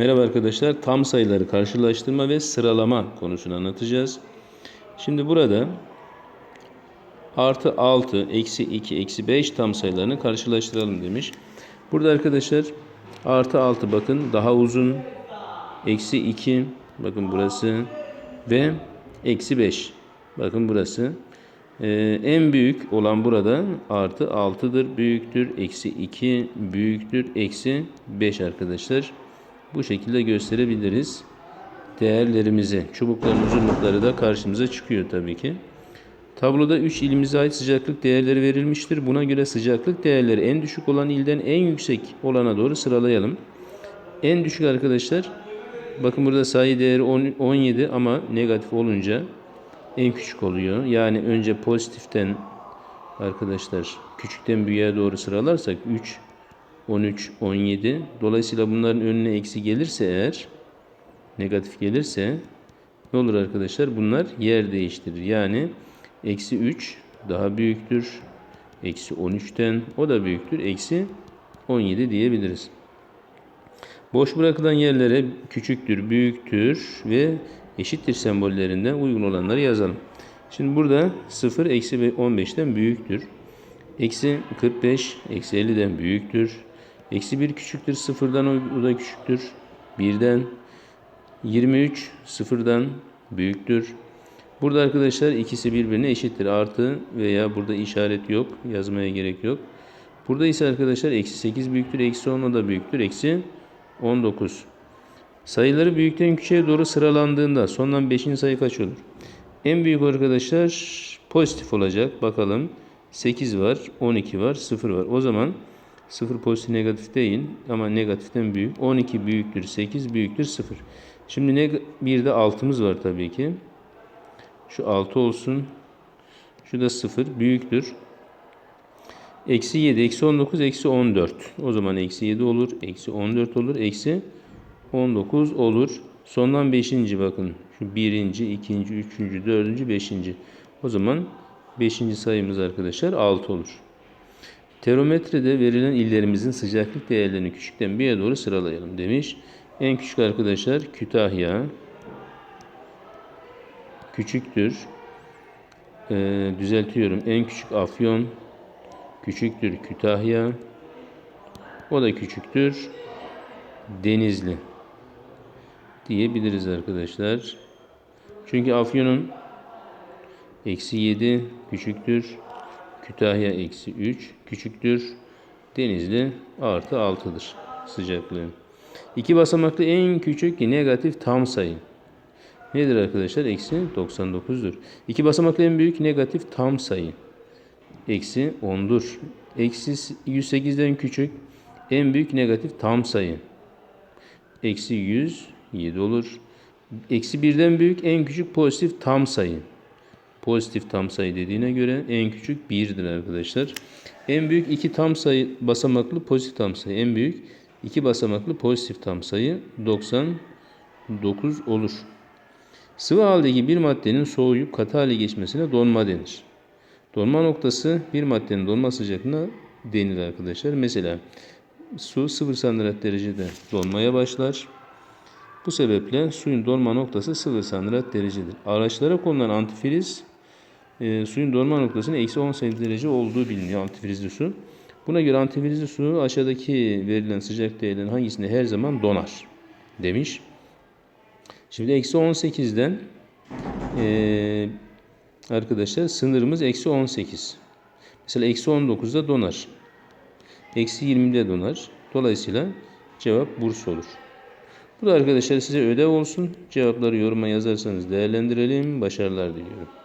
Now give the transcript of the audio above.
Merhaba arkadaşlar. Tam sayıları karşılaştırma ve sıralama konusunu anlatacağız. Şimdi burada artı 6, eksi 2, eksi 5 tam sayılarını karşılaştıralım demiş. Burada arkadaşlar artı 6 bakın daha uzun. Eksi 2 bakın burası ve eksi 5 bakın burası. Ee, en büyük olan burada artı 6'dır büyüktür. Eksi 2 büyüktür. Eksi 5 arkadaşlar. Bu şekilde gösterebiliriz değerlerimizi. Çubukların uzunlukları da karşımıza çıkıyor tabii ki. Tabloda 3 ilimize ait sıcaklık değerleri verilmiştir. Buna göre sıcaklık değerleri en düşük olan ilden en yüksek olana doğru sıralayalım. En düşük arkadaşlar bakın burada sayı değeri 10 17 ama negatif olunca en küçük oluyor. Yani önce pozitiften arkadaşlar küçükten büyüğe doğru sıralarsak 3 13, 17. Dolayısıyla bunların önüne eksi gelirse eğer negatif gelirse ne olur arkadaşlar? Bunlar yer değiştirir. Yani eksi 3 daha büyüktür. Eksi 13'ten o da büyüktür. Eksi 17 diyebiliriz. Boş bırakılan yerlere küçüktür, büyüktür ve eşittir sembollerinden uygun olanları yazalım. Şimdi burada 0 eksi 15'ten büyüktür. Eksi 45 eksi 50'den büyüktür. Eksi 1 küçüktür. Sıfırdan o da küçüktür. Birden 23 sıfırdan büyüktür. Burada arkadaşlar ikisi birbirine eşittir. Artı veya burada işaret yok. Yazmaya gerek yok. Burada ise arkadaşlar eksi 8 büyüktür. Eksi 10 da büyüktür. Eksi 19. Sayıları büyükten küçüğe doğru sıralandığında sondan 5. sayı kaç olur? En büyük arkadaşlar pozitif olacak. Bakalım. 8 var, 12 var, 0 var. O zaman 0 pozitif negatif değil ama negatiften büyük. 12 büyüktür 8 büyüktür 0. Şimdi bir de 6'mız var tabii ki. Şu 6 olsun. Şu da 0 büyüktür. Eksi 7, eksi 19, eksi 14. O zaman eksi 7 olur, eksi 14 olur, eksi 19 olur. Sondan 5. bakın. Şu 1. 2. 3. 4. 5. O zaman 5. sayımız arkadaşlar 6 olur. Termometrede verilen illerimizin sıcaklık değerlerini küçükten bir'e doğru sıralayalım demiş. En küçük arkadaşlar Kütahya küçüktür. Ee, düzeltiyorum. En küçük Afyon küçüktür Kütahya. O da küçüktür. Denizli diyebiliriz arkadaşlar. Çünkü Afyon'un eksi 7 küçüktür. Kütahya eksi 3 küçüktür. Denizli artı 6'dır sıcaklığı. İki basamaklı en küçük negatif tam sayı. Nedir arkadaşlar? Eksi 99'dur. İki basamaklı en büyük negatif tam sayı. Eksi 10'dur. Eksi 108'den küçük en büyük negatif tam sayı. Eksi 107 olur. Eksi 1'den büyük en küçük pozitif tam sayı pozitif tam sayı dediğine göre en küçük 1'dir arkadaşlar. En büyük iki tam sayı basamaklı pozitif tam sayı. En büyük iki basamaklı pozitif tam sayı 99 olur. Sıvı haldeki bir maddenin soğuyup katı hale geçmesine donma denir. Donma noktası bir maddenin donma sıcaklığına denir arkadaşlar. Mesela su 0 santigrat derecede donmaya başlar. Bu sebeple suyun donma noktası 0 santigrat derecedir. Araçlara konulan antifriz e, suyun donma noktasının eksi 10 derece olduğu biliniyor antifrizli su. Buna göre antifrizli su aşağıdaki verilen sıcak değerlerin hangisinde her zaman donar demiş. Şimdi eksi 18'den e, arkadaşlar sınırımız eksi 18. Mesela eksi 19'da donar. Eksi 20'de donar. Dolayısıyla cevap Burs olur. Bu da arkadaşlar size ödev olsun. Cevapları yoruma yazarsanız değerlendirelim. Başarılar diliyorum.